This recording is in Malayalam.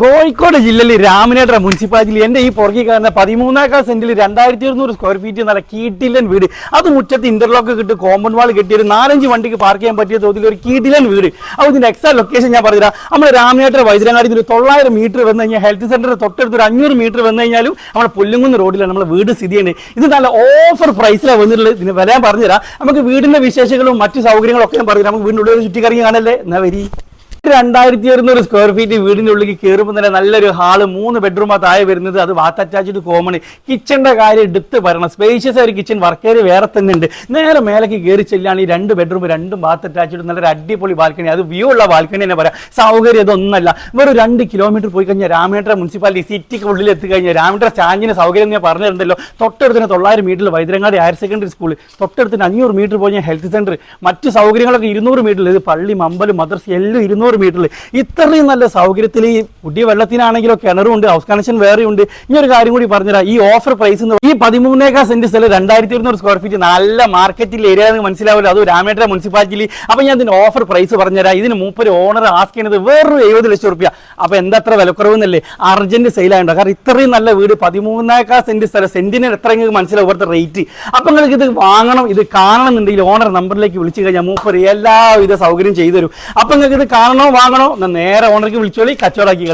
കോഴിക്കോട് ജില്ലയിൽ രാമനേട്ട മുനിസിപ്പാലിറ്റിയിൽ എന്റെ ഈ പുറകിൽ കാണുന്ന പതിമൂന്നേക്കാൾ സെന്റിൽ രണ്ടായിരത്തി ഇരുന്നൂറ് സ്ക്വയർ ഫീറ്റ് നല്ല കീട്ടിലൻ വീട്. അത് മുറ്റത്ത് ഇന്റർലോക്ക് കിട്ടി കോമ്പൗണ്ട് വാൾ കെട്ടി ഒരു നാലഞ്ച് വണ്ടിക്ക് പാർക്ക് ചെയ്യാൻ പറ്റിയ തോതിൽ ഒരു കീട്ടിലൻ വീട്. അപ്പോൾ ഇതിന്റെ എക്സാക്ട് ലൊക്കേഷൻ ഞാൻ പറഞ്ഞുതരാം. നമ്മുടെ രാമനേട്ട വൈദ്യരങ്ങാടി ഒരു തൊള്ളായിരം മീറ്റർ വന്നു കഴിഞ്ഞാൽ ഹെൽത്ത് സെന്ററിന് തൊട്ടടുത്ത് ഒരു അഞ്ഞൂറ് മീറ്റർ വന്നു കഴിഞ്ഞാലും നമ്മുടെ പുല്ലുങ്കുന്ന് റോഡിലാണ് നമ്മുടെ വീട് സ്ഥിതി ചെയ്യുന്നത്. ഇത് നല്ല ഓഫർ പ്രൈസിലാണ് വന്നിട്ടുള്ളത്. ഇതിന് വില ഞാൻ പറഞ്ഞുതരാം. നമുക്ക് വീടിന്റെ വിശേഷങ്ങളും മറ്റു സൗകര്യങ്ങളും ഒക്കെ ഞാൻ പറഞ്ഞുതരാം. നമുക്ക് വീടിന്റെ ഉള്ളിൽ ചുറ്റിക്കറങ്ങി കാണല്ലേ? എന്നാ വരി. രണ്ടായിരത്തി ഒരുന്നൂറ് സ്ക്വയർ ഫീറ്റ് വീടിന്റെ ഉള്ളിൽ കയറുമ്പോൾ തന്നെ നല്ലൊരു ഹാൾ മൂന്ന് ബെഡ്റൂം ആ താഴെ വരുന്നത് അത് വാത്ത് അറ്റാച്ച്ഡ് കോമൺ കിച്ചന്റെ കാര്യം എടുത്ത് പറയണം. സ്പേഷ്യസ് ഒരു കിച്ചൺ ഏരിയ വേറെ തന്നെ ഉണ്ട്. നേരെ മേലേക്ക് കയറി ചെല്ലാണ് ഈ രണ്ട് ബെഡ്റൂം രണ്ടും ബാത്ത് അറ്റാച്ച്ഡ് നല്ലൊരു അടിപൊളി ബാൽക്കണി അത് വ്യൂ ഉള്ള ബാൽക്കണി തന്നെ പറയാം. സൗകര്യം ഇതൊന്നല്ല. വെറും രണ്ട് കിലോമീറ്റർ പോയി കഴിഞ്ഞാൽ രാമേട്ടര മുനിസിപ്പാലിറ്റി സിറ്റിക്ക് ഉള്ളിൽ എത്തിക്കഴിഞ്ഞാൽ രാമേട്ടര സ്റ്റാൻഡിന് സൗകര്യം ഞാൻ പറഞ്ഞിട്ടുണ്ടല്ലോ തൊട്ടടുത്തിന് തൊള്ളായിരം മീറ്ററിൽ വൈദ്യരങ്ങാടി ഹയർ സെക്കൻഡറി സ്കൂൾ തൊട്ടടുത്തിന് അഞ്ഞൂറ് മീറ്റർ പോയി ഹെൽത്ത് സെന്റർ മറ്റ് സൗകര്യങ്ങളൊക്കെ ഇരുന്നൂറ് മീറ്ററിൽ ഇത് പള്ളി മമ്പലും മദർസ് എല്ലാം ഇരുന്നൂറ് മീറ്ററിൽ ഇത്രയും നല്ല സൗകര്യത്തിൽ ഈ പുതിയ വെള്ളത്തിനാണെങ്കിലോ കിണറും ഉണ്ട് ഹൗസ് കണക്ഷൻ വേറെയുണ്ട് ഇനി ഒരു കാര്യം കൂടി പറഞ്ഞുതരാം. ഈ ഓഫർ പ്രൈസ് എന്ന് ഈ പതിമൂന്നേക്കാ സെന്റ് സ്ഥലം രണ്ടായിരത്തി ഇരുന്നൂറ് സ്ക്വയർ ഫീറ്റ് നല്ല മാർക്കറ്റിൽ ഏരിയ മനസ്സിലാവില്ല. അത് രാമേട്ടര മുനിസിപ്പാലിറ്റിയിൽ അപ്പൊ ഞാൻ ഇതിന്റെ ഓഫർ പ്രൈസ് പറഞ്ഞുതരാം. ഇതിന് മൂപ്പര് ഓണർ ആസ്ക് ചെയ്യുന്നത് വേറൊരു എഴുപത് ലക്ഷം റുപ്യ. അപ്പൊ എന്താ അത്ര വിലക്കുറവെന്നല്ലേ അർജന്റ് സെയിലായുണ്ടോ കാരണം ഇത്രയും നല്ല വീട് പതിമൂന്നേക്കാ സെന്റ് സ്ഥലം സെന്റിന് എത്ര മനസ്സിലാവും ഇവിടുത്തെ റേറ്റ് അപ്പൊ നിങ്ങൾക്ക് ഇത് വാങ്ങണം ഇത് കാണണം എന്നുണ്ടെങ്കിൽ ഓണർ നമ്പറിലേക്ക് വിളിച്ചു കഴിഞ്ഞാൽ മൂപ്പര് എല്ലാവിധ സൗകര്യം ചെയ്തു തരും. അപ്പൊ നിങ്ങൾക്ക് ഇത് കാണണോ വാങ്ങണോ വാങ്ങണോ നേരെ ഓണർക്ക് വിളിച്ചോളി കച്ചവടാക്കി